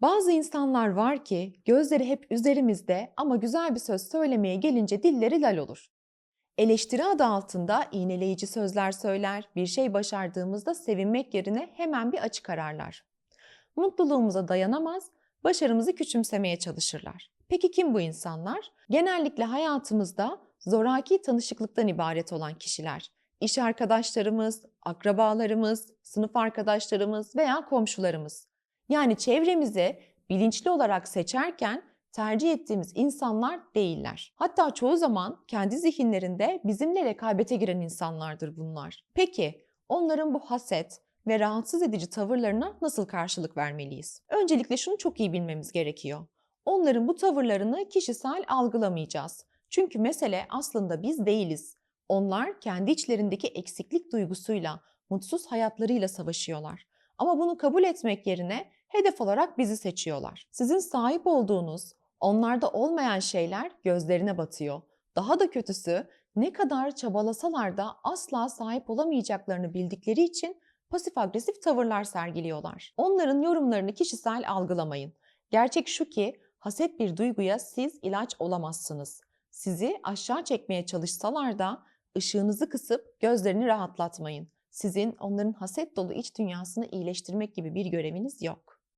Bazı insanlar var ki gözleri hep üzerimizde ama güzel bir söz söylemeye gelince dilleri lal olur. Eleştiri adı altında iğneleyici sözler söyler, bir şey başardığımızda sevinmek yerine hemen bir açık ararlar. Mutluluğumuza dayanamaz, başarımızı küçümsemeye çalışırlar. Peki kim bu insanlar? Genellikle hayatımızda zoraki tanışıklıktan ibaret olan kişiler. İş arkadaşlarımız, akrabalarımız, sınıf arkadaşlarımız veya komşularımız. Yani çevremizi bilinçli olarak seçerken tercih ettiğimiz insanlar değiller. Hatta çoğu zaman kendi zihinlerinde bizimle rekabete giren insanlardır bunlar. Peki onların bu haset ve rahatsız edici tavırlarına nasıl karşılık vermeliyiz? Öncelikle şunu çok iyi bilmemiz gerekiyor. Onların bu tavırlarını kişisel algılamayacağız. Çünkü mesele aslında biz değiliz. Onlar kendi içlerindeki eksiklik duygusuyla, mutsuz hayatlarıyla savaşıyorlar. Ama bunu kabul etmek yerine hedef olarak bizi seçiyorlar. Sizin sahip olduğunuz, onlarda olmayan şeyler gözlerine batıyor. Daha da kötüsü ne kadar çabalasalar da asla sahip olamayacaklarını bildikleri için pasif agresif tavırlar sergiliyorlar. Onların yorumlarını kişisel algılamayın. Gerçek şu ki haset bir duyguya siz ilaç olamazsınız. Sizi aşağı çekmeye çalışsalar da ışığınızı kısıp gözlerini rahatlatmayın. Sizin onların haset dolu iç dünyasını iyileştirmek gibi bir göreviniz yok.